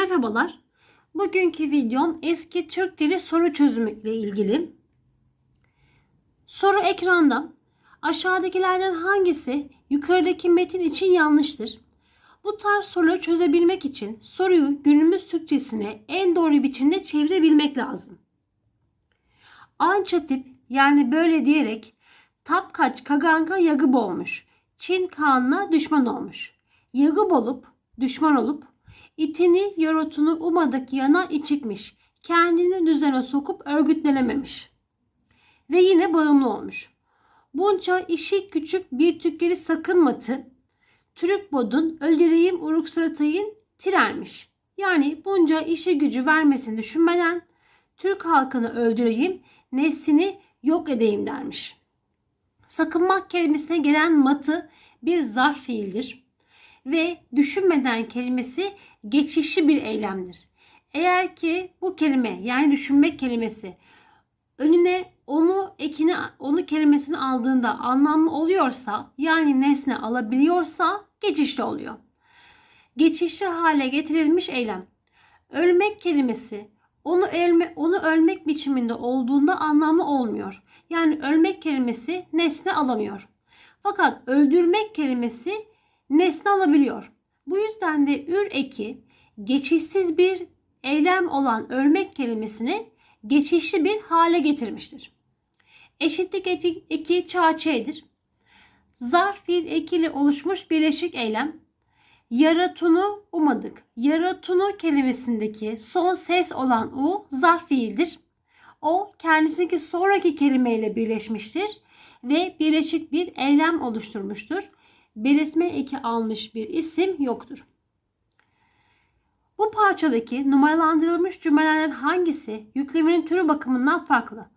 Merhabalar. Bugünkü videom eski Türk dili soru çözümü ile ilgili. Soru ekranda. Aşağıdakilerden hangisi yukarıdaki metin için yanlıştır? Bu tarz soruları çözebilmek için soruyu günümüz Türkçesine en doğru biçimde çevirebilmek lazım. Ança tip yani böyle diyerek Tapkaç Kaganka Yagıb olmuş. Çin Kaan'la düşman olmuş. Yagıb olup, düşman olup, itini yorotunu umadık yana içikmiş. Kendini düzene sokup örgütlenememiş. Ve yine bağımlı olmuş. Bunca işi küçük bir tükleri sakınmatı, Türk bodun öldüreyim uruk sıratayın tirermiş. Yani bunca işi gücü vermesini düşünmeden Türk halkını öldüreyim, neslini yok edeyim dermiş. Sakınmak kelimesine gelen matı bir zarf fiildir ve düşünmeden kelimesi geçişli bir eylemdir. Eğer ki bu kelime yani düşünmek kelimesi önüne onu ekini onu kelimesini aldığında anlamlı oluyorsa yani nesne alabiliyorsa geçişli oluyor. Geçişli hale getirilmiş eylem. Ölmek kelimesi onu ölme, onu ölmek biçiminde olduğunda anlamlı olmuyor. Yani ölmek kelimesi nesne alamıyor. Fakat öldürmek kelimesi nesne alabiliyor. Bu yüzden de ür eki geçişsiz bir eylem olan ölmek kelimesini geçişli bir hale getirmiştir. Eşitlik eki, eki çağçe'dir. Zarf fiil ekiyle oluşmuş birleşik eylem. Yaratunu umadık. Yaratunu kelimesindeki son ses olan u zarf fiildir. O kendisindeki sonraki kelimeyle birleşmiştir ve birleşik bir eylem oluşturmuştur. Belirtme eki almış bir isim yoktur. Bu parçadaki numaralandırılmış cümlelerden hangisi yüklemenin türü bakımından farklı?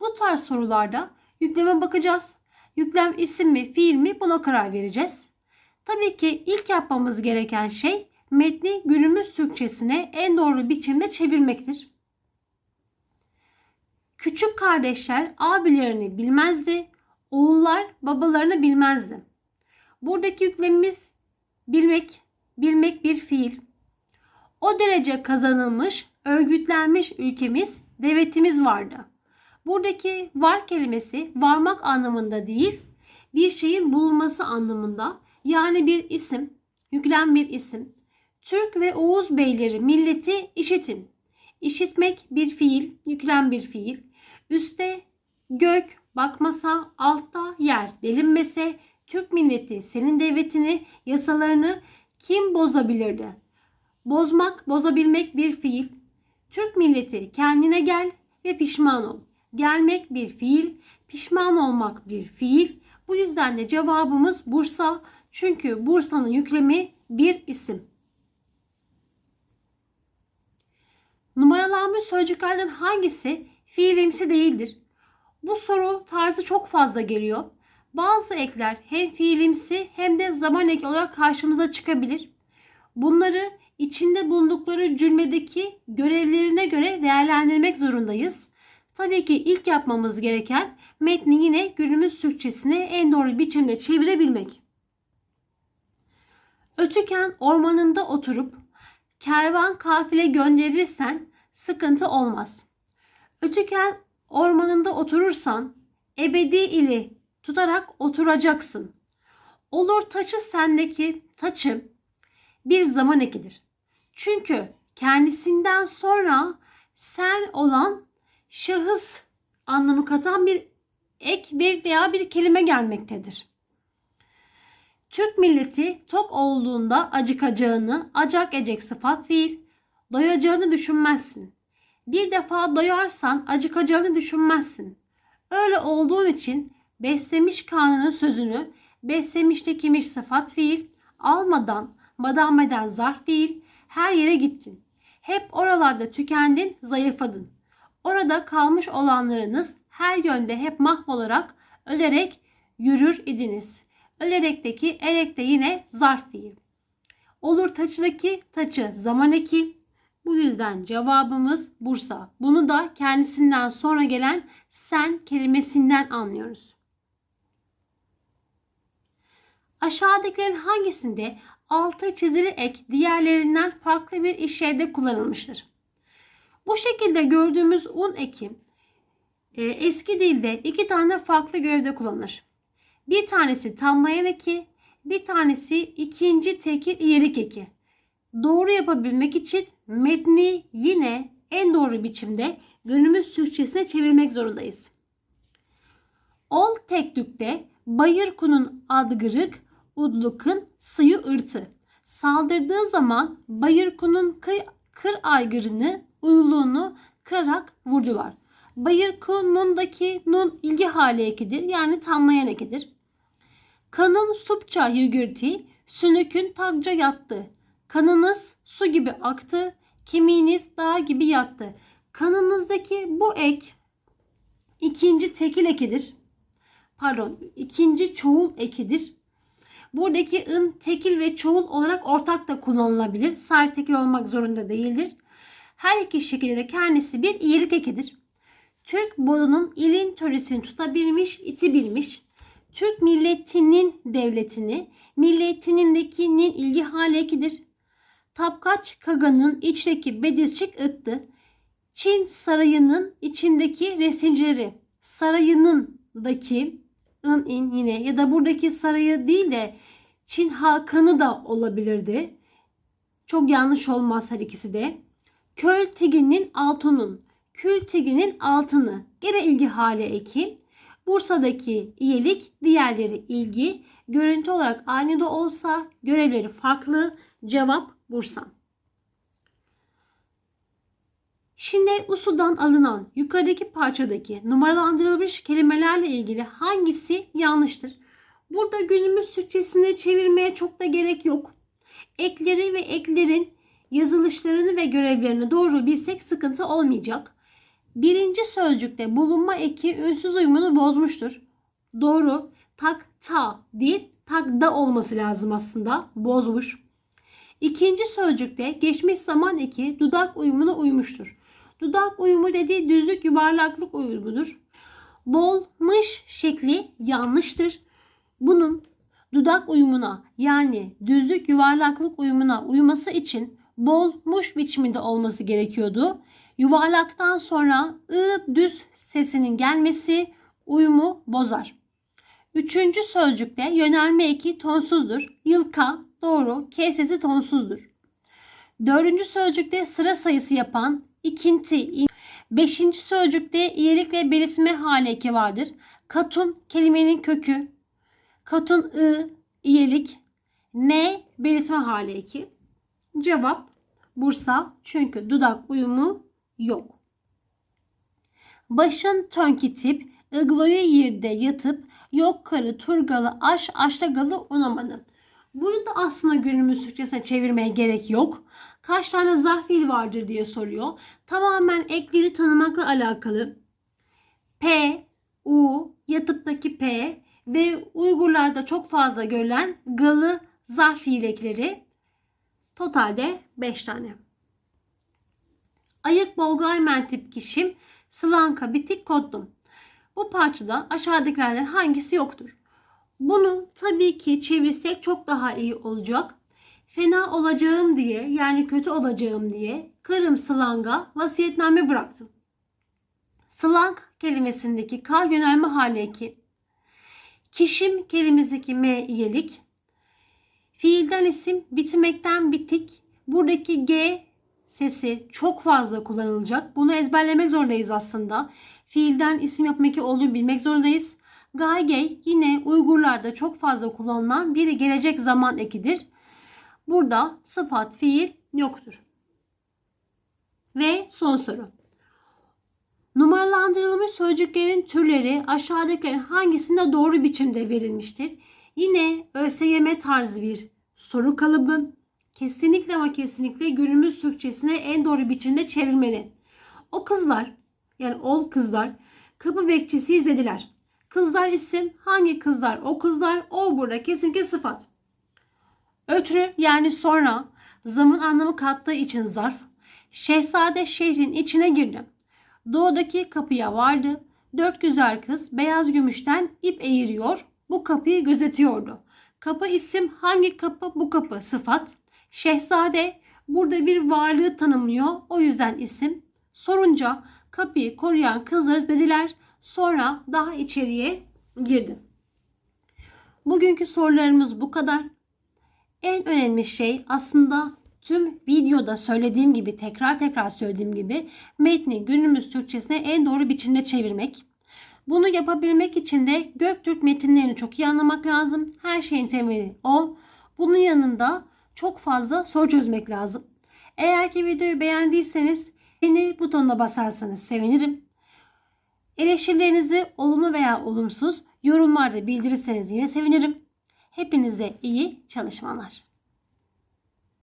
Bu tarz sorularda yükleme bakacağız. Yüklem isim mi, fiil mi buna karar vereceğiz. Tabii ki ilk yapmamız gereken şey metni günümüz Türkçesine en doğru biçimde çevirmektir. Küçük kardeşler abilerini bilmezdi, oğullar babalarını bilmezdi. Buradaki yüklemimiz bilmek, bilmek bir fiil. O derece kazanılmış, örgütlenmiş ülkemiz, devletimiz vardı. Buradaki var kelimesi varmak anlamında değil, bir şeyin bulunması anlamında. Yani bir isim, yüklem bir isim. Türk ve Oğuz beyleri milleti işitin. İşitmek bir fiil, yüklem bir fiil. Üste gök, bakmasa, altta yer, delinmese, Türk milleti senin devletini, yasalarını kim bozabilirdi? Bozmak, bozabilmek bir fiil. Türk milleti kendine gel ve pişman ol. Gelmek bir fiil, pişman olmak bir fiil. Bu yüzden de cevabımız Bursa. Çünkü Bursa'nın yüklemi bir isim. Numaralanmış sözcüklerden hangisi fiilimsi değildir? Bu soru tarzı çok fazla geliyor. Bazı ekler hem fiilimsi hem de zaman eki olarak karşımıza çıkabilir. Bunları içinde bulundukları cümledeki görevlerine göre değerlendirmek zorundayız. Tabii ki ilk yapmamız gereken metni yine günümüz Türkçesine en doğru biçimde çevirebilmek. Ötüken ormanında oturup kervan kafile gönderirsen sıkıntı olmaz. Ötüken ormanında oturursan ebedi ili tutarak oturacaksın. Olur taçı sendeki taçı bir zaman ekidir. Çünkü kendisinden sonra sen olan şahıs anlamı katan bir ek ve veya bir kelime gelmektedir. Türk milleti tok olduğunda acıkacağını, acak ecek sıfat fiil, doyacağını düşünmezsin. Bir defa doyarsan acıkacağını düşünmezsin. Öyle olduğun için beslemiş kanının sözünü beslemiştekimiş sıfat fiil, almadan, madameden zarf fiil, her yere gittin. Hep oralarda tükendin, zayıfladın. Orada kalmış olanlarınız her yönde hep mahvolarak, ölerek yürür idiniz. Ölerek'teki erek de yine zarf fiil. Olur taçıdaki taçı zaman eki. Bu yüzden cevabımız Bursa. Bunu da kendisinden sonra gelen sen kelimesinden anlıyoruz. Aşağıdakilerin hangisinde altı çizili ek diğerlerinden farklı bir işlevde kullanılmıştır. Bu şekilde gördüğümüz un eki e, eski dilde iki tane farklı görevde kullanılır. Bir tanesi tamlayan eki, bir tanesi ikinci tekil iyelik eki. Doğru yapabilmek için metni yine en doğru biçimde günümüz Türkçesine çevirmek zorundayız. Ol teklükte bayır kunun adgırık, udlukın sıyu ırtı. Saldırdığı zaman bayır kunun kıy, kır aygırını, uyluğunu kırarak vurdular. Bayır kunundaki nun ilgi hali ekidir yani tamlayan ekidir. Kanın supça yügürti, sünükün tagca yattı. Kanınız su gibi aktı, kemiğiniz dağ gibi yattı. Kanınızdaki bu ek ikinci tekil ekidir. Pardon, ikinci çoğul ekidir. Buradaki ın tekil ve çoğul olarak ortak da kullanılabilir. Sadece tekil olmak zorunda değildir. Her iki şekilde de kendisi bir iyilik ekidir. Türk bolunun ilin töresini tutabilmiş, iti bilmiş. Türk milletinin devletini, milletinindekinin ilgi hali ekidir. Tapkaç Kaga'nın içteki bedizçik ıttı. Çin sarayının içindeki resimcileri, sarayınındaki ın in yine ya da buradaki sarayı değil de Çin Hakan'ı da olabilirdi. Çok yanlış olmaz her ikisi de. Köl tiginin altının, kül tiginin altını. Gene ilgi hali eki. Bursa'daki iyilik, diğerleri ilgi. Görüntü olarak aynı da olsa görevleri farklı. Cevap Bursa. Şimdi usudan alınan yukarıdaki parçadaki numaralandırılmış kelimelerle ilgili hangisi yanlıştır? Burada günümüz Türkçesine çevirmeye çok da gerek yok. Ekleri ve eklerin yazılışlarını ve görevlerini doğru bilsek sıkıntı olmayacak. Birinci sözcükte bulunma eki ünsüz uyumunu bozmuştur. Doğru. Tak ta değil tak da olması lazım aslında. Bozmuş. İkinci sözcükte geçmiş zaman eki dudak uyumuna uymuştur. Dudak uyumu dediği düzlük yuvarlaklık uyumudur. Bolmış şekli yanlıştır. Bunun dudak uyumuna yani düzlük yuvarlaklık uyumuna uyması için bolmuş biçiminde olması gerekiyordu. Yuvarlaktan sonra ı düz sesinin gelmesi uyumu bozar. Üçüncü sözcükte yönelme eki tonsuzdur. Yılka doğru K sesi tonsuzdur. Dördüncü sözcükte sıra sayısı yapan ikinti. Beşinci sözcükte iyilik ve belirtme hali eki vardır. Katun kelimenin kökü. Katun ı iyilik. Ne belirtme hali eki. Cevap Bursa çünkü dudak uyumu yok. Başın tönkitip ıgloyu yerde yatıp yok karı turgalı aş aşlagalı unamadı. Bunu da aslında günümüz Türkçesine çevirmeye gerek yok. Kaç tane zarf fiil vardır diye soruyor. Tamamen ekleri tanımakla alakalı. P, U, yatıptaki P ve Uygurlarda çok fazla görülen galı zarf fiil ekleri. Totalde 5 tane. Ayık Bolgay mentip kişim Slanka bitik kodum. Bu parçada aşağıdakilerden hangisi yoktur? Bunu tabii ki çevirsek çok daha iyi olacak. Fena olacağım diye yani kötü olacağım diye karım slanga vasiyetname bıraktım. Slang kelimesindeki K yönelme hali. Kişim kelimesindeki M iyelik. Fiilden isim bitmekten bitik. Buradaki G sesi çok fazla kullanılacak. Bunu ezberlemek zorundayız aslında. Fiilden isim yapmak olduğunu bilmek zorundayız. Gaygey yine Uygurlarda çok fazla kullanılan bir gelecek zaman ekidir. Burada sıfat fiil yoktur. Ve son soru. Numaralandırılmış sözcüklerin türleri aşağıdakilerin hangisinde doğru biçimde verilmiştir? Yine ÖSYM tarzı bir soru kalıbı. Kesinlikle ama kesinlikle günümüz Türkçesine en doğru biçimde çevirmeli. O kızlar yani ol kızlar kapı bekçisi izlediler. Kızlar isim hangi kızlar? O kızlar o burada kesinlikle sıfat. Ötrü yani sonra zamın anlamı kattığı için zarf. Şehzade şehrin içine girdi. Doğudaki kapıya vardı. Dört güzel kız beyaz gümüşten ip eğiriyor. Bu kapıyı gözetiyordu. Kapı isim hangi kapı? Bu kapı sıfat. Şehzade burada bir varlığı tanımlıyor. O yüzden isim. Sorunca kapıyı koruyan kızlarız dediler. Sonra daha içeriye girdim. Bugünkü sorularımız bu kadar. En önemli şey aslında tüm videoda söylediğim gibi tekrar tekrar söylediğim gibi metni günümüz Türkçesine en doğru biçimde çevirmek. Bunu yapabilmek için de Göktürk metinlerini çok iyi anlamak lazım. Her şeyin temeli o. Bunun yanında çok fazla soru çözmek lazım. Eğer ki videoyu beğendiyseniz beğeni butonuna basarsanız sevinirim. Eleştirilerinizi olumlu veya olumsuz yorumlarda bildirirseniz yine sevinirim. Hepinize iyi çalışmalar.